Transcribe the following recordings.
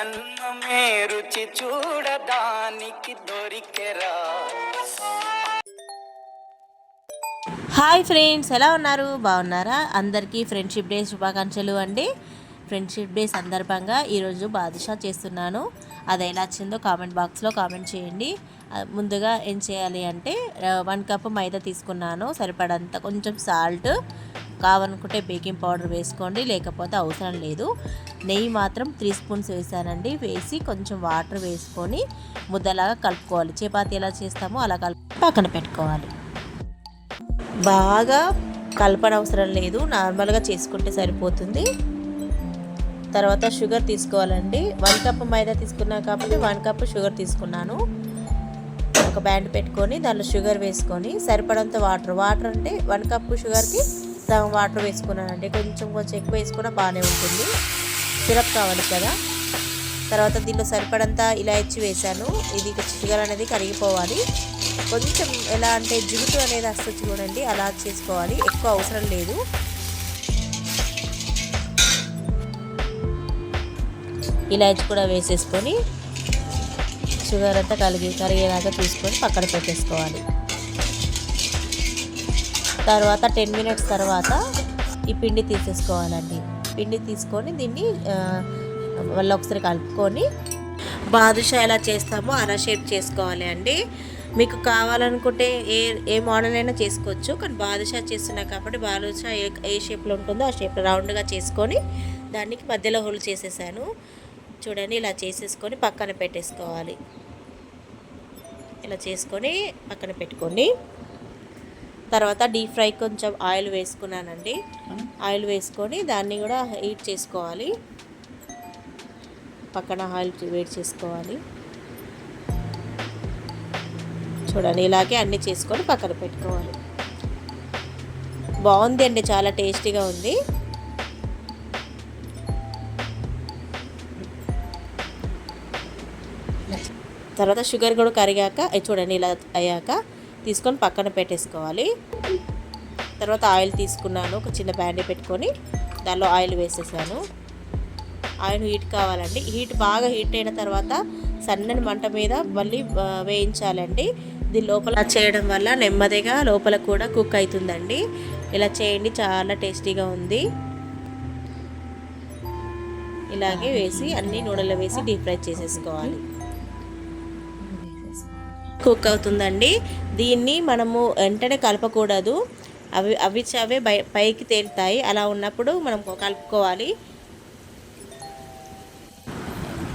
అన్నమే రుచి చూడడానికి దొరికెరా. హాయ్ ఫ్రెండ్స్ ఎలా ఉన్నారు? బాగున్నారా? అందరికీ ఫ్రెండ్షిప్ డే శుభాకాంక్షలు అండి. ఫ్రెండ్షిప్ డే సందర్భంగా ఈరోజు బాదుషా చేస్తున్నాను. అది ఎలా వచ్చిందో కామెంట్ బాక్స్లో కామెంట్ చేయండి. ముందుగా ఏం చేయాలి అంటే వన్ కప్ మైదా తీసుకున్నాను. సరిపడంత కొంచెం సాల్ట్ కావాలనుకుంటే బేకింగ్ పౌడర్ వేసుకోండి లేకపోతే అవసరం లేదు. నెయ్యి మాత్రం త్రీ స్పూన్స్ వేసానండి. వేసి కొంచెం వాటర్ వేసుకొని ముద్దలాగా కలుపుకోవాలి. చపాతీ ఎలా చేస్తామో అలా కలుపు పక్కన పెట్టుకోవాలి. బాగా కలపనవసరం లేదు. నార్మల్గా చేసుకుంటే సరిపోతుంది. తర్వాత షుగర్ తీసుకోవాలండి. వన్ కప్ మైదా తీసుకున్నాను కాబట్టి వన్ కప్ షుగర్ తీసుకున్నాను. ఒక బ్యాండ్ పెట్టుకొని దానిలో షుగర్ వేసుకొని సరిపడంత వాటర్. వాటర్ అంటే వన్ కప్ షుగర్కి వాటర్ వేసుకున్నానండి. కొంచెం కొంచెం ఎక్కువ వేసుకున్నా బాగానే ఉంటుంది. సిరప్ కావాలి కదా. తర్వాత దీనిలో సరిపడంత ఇలాచి వేసాను ఇది షుగర్ అనేది కరిగిపోవాలి. కొంచెం ఎలా అంటే జిగుటు అనేది వస్తుంది చూడండి అలా చేసుకోవాలి. ఎక్కువ అవసరం లేదు. ఇలాచి కూడా వేసేసుకొని షుగర్ అంతా కలిగి కరిగేలాగా తీసుకొని పక్కన పెట్టేసుకోవాలి. తర్వాత టెన్ మినిట్స్ తర్వాత ఈ పిండి తీసేసుకోవాలండి. పిండి తీసుకొని దీన్ని వాళ్ళు మళ్ళీ ఒకసారి కలుపుకొని బాదుషా ఎలా చేస్తామో అలా షేప్ చేసుకోవాలి అండి. మీకు కావాలనుకుంటే ఏ ఏ మోడల్ అయినా చేసుకోవచ్చు కానీ బాదుషా చేస్తున్నా కాబట్టి బాదుషా ఏ ఏ షేప్లో ఉంటుందో ఆ షేప్ రౌండ్గా చేసుకొని దానికి మధ్యలో హోల్ చేసేసాను. చూడండి ఇలా చేసేసుకొని పక్కన పెట్టేసుకోవాలి. ఇలా చేసుకొని పక్కన పెట్టుకోండి. తర్వాత డీప్ ఫ్రై కొంచెం ఆయిల్ వేసుకున్నానండి. ఆయిల్ వేసుకొని దాన్ని కూడా హీట్ చేసుకోవాలి. పక్కన ఆయిల్ వేడి చేసుకోవాలి. చూడండి ఇలాగే అన్నీ చేసుకొని పక్కన పెట్టుకోవాలి. బాగుంది అండి చాలా టేస్టీగా ఉంది. తర్వాత షుగర్ కూడా కరిగాక చూడండి ఇలా అయ్యాక తీసుకొని పక్కన పెట్టేసుకోవాలి. తర్వాత ఆయిల్ తీసుకున్నాను ఒక చిన్న బ్యాండీ పెట్టుకొని దానిలో ఆయిల్ వేసేసాను. ఆయిల్ హీట్ కావాలండి. హీట్ బాగా హీట్ అయిన తర్వాత సన్నని మంట మీద మళ్ళీ వేయించాలండి. దీని లోపల చేయడం వల్ల నెమ్మదిగా లోపల కూడా కుక్ అవుతుందండి. ఇలా చేయండి చాలా టేస్టీగా ఉంది. ఇలాగే వేసి అన్ని నూనెలో వేసి డీప్ ఫ్రై చేసేసుకోవాలి. కుక్ అవుతుందండి. దీన్ని మనము వెంటనే కలపకూడదు. అవి అవి అవే పైకి తేలుతాయి. అలా ఉన్నప్పుడు మనం కలుపుకోవాలి.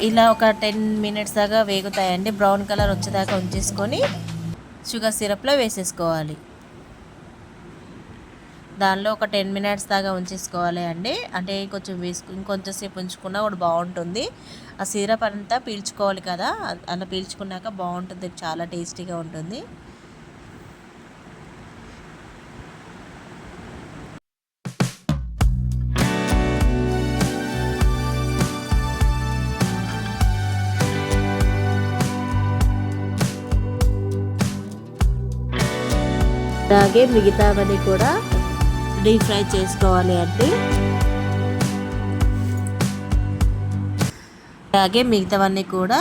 ఇలా ఒక టెన్ మినిట్స్ దాకా వేగుతాయండి. బ్రౌన్ కలర్ వచ్చేదాకా ఉంచేసుకొని షుగర్ సిరప్లో వేసేసుకోవాలి. దానిలో ఒక టెన్ మినిట్స్ దాకా ఉంచేసుకోవాలి అండి. అంటే కొంచెం వేసుకు ఇంకొంచెంసేపు ఉంచుకున్నా కూడా బాగుంటుంది. ఆ సిరప్ అంతా పీల్చుకోవాలి కదా. అలా పీల్చుకున్నాక బాగుంటుంది. చాలా టేస్టీగా ఉంటుంది. అలాగే మిగతావన్నీ కూడా డీప్ ఫ్రై చేసుకోవాలి అండి అలాగే మిగతావన్నీ కూడా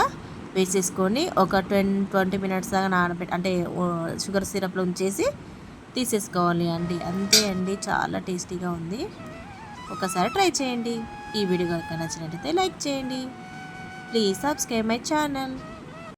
వేసేసుకొని ఒక టెన్ ట్వంటీ మినిట్స్ దాకా నానబెట్టి అంటే షుగర్ సిరప్లో ఉంచేసి తీసేసుకోవాలి అండి. అంతే అండి చాలా టేస్టీగా ఉంది. ఒకసారి ట్రై చేయండి. ఈ వీడియో కనుక నచ్చినట్టయితే లైక్ చేయండి. Please subscribe my channel.